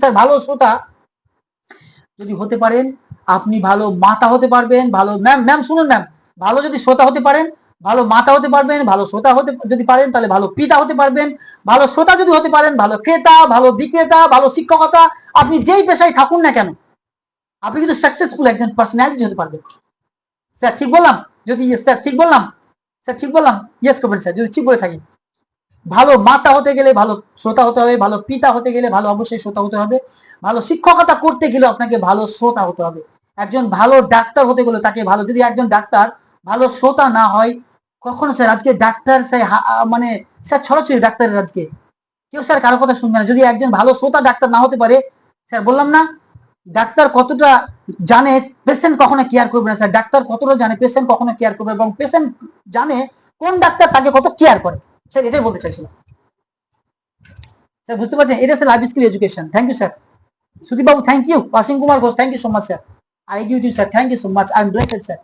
Sir ভালো শ্রোতা যদি হতে পারেন, আপনি ভালো মাতা হতে পারবেন, ভালো ম্যাম ম্যাম শুনুন ম্যাম ভালো যদি শ্রোতা হতে পারেন, ভালো মাতা হতে পারবেন, ভালো শ্রোতা হতে, যদি পারেন, তাহলে ভালো পিতা হতে পারবেন, ভালো শ্রোতা যদি হতে পারেন, ভালো ক্রেতা, ভালো বিক্রেতা, ভালো শিক্ষকতা, আপনি যেই পেশায় থাকুন না কেন, আপনি কিন্তু সাকসেসফুল একজন পার্সোনালিটি হতে পারবেন। স্যার, ঠিক বললাম? যদি, স্যার, ঠিক বললাম? স্যার, ঠিক বললাম? ইয়েস করবেন স্যার যদি ঠিক বলে থাকি ভালো মাতা হতে গেলে ভালো শ্রোতা হতে হবে, ভালো পিতা হতে গেলে ভালো অবশ্যই শ্রোতা হতে হবে, ভালো শিক্ষকতা করতে গেলে আপনাকে ভালো শ্রোতা হতে হবে। একজন ভালো ডাক্তার হতে গেলে তাকে ভালো, যদি একজন ডাক্তার ভালো শ্রোতা না হয়, কখনো স্যার আজকে ডাক্তার স্যার মানে স্যার ছড়াছড়ি ডাক্তারের আজকে। কেউ স্যার কারও কথা শুনবে না, যদি একজন ভালো শ্রোতা ডাক্তার না হতে পারে, স্যার বললাম না, ডাক্তার কতটা জানে পেশেন্ট কখনো কেয়ার করবে না, স্যার। ডাক্তার কতটা জানে পেশেন্ট কখনো কেয়ার করবে এবং পেশেন্ট জানে কোন ডাক্তার তাকে কত কেয়ার করে। স্যার, এটাই বলতে চাইছিলাম। স্যার, বুঝতে পারছেন? এটা sir life skill education thank you sir Sudip babu thank you Asim Kumar Ghosh thank you so much sir I give you sir thank you so much I am blessed sir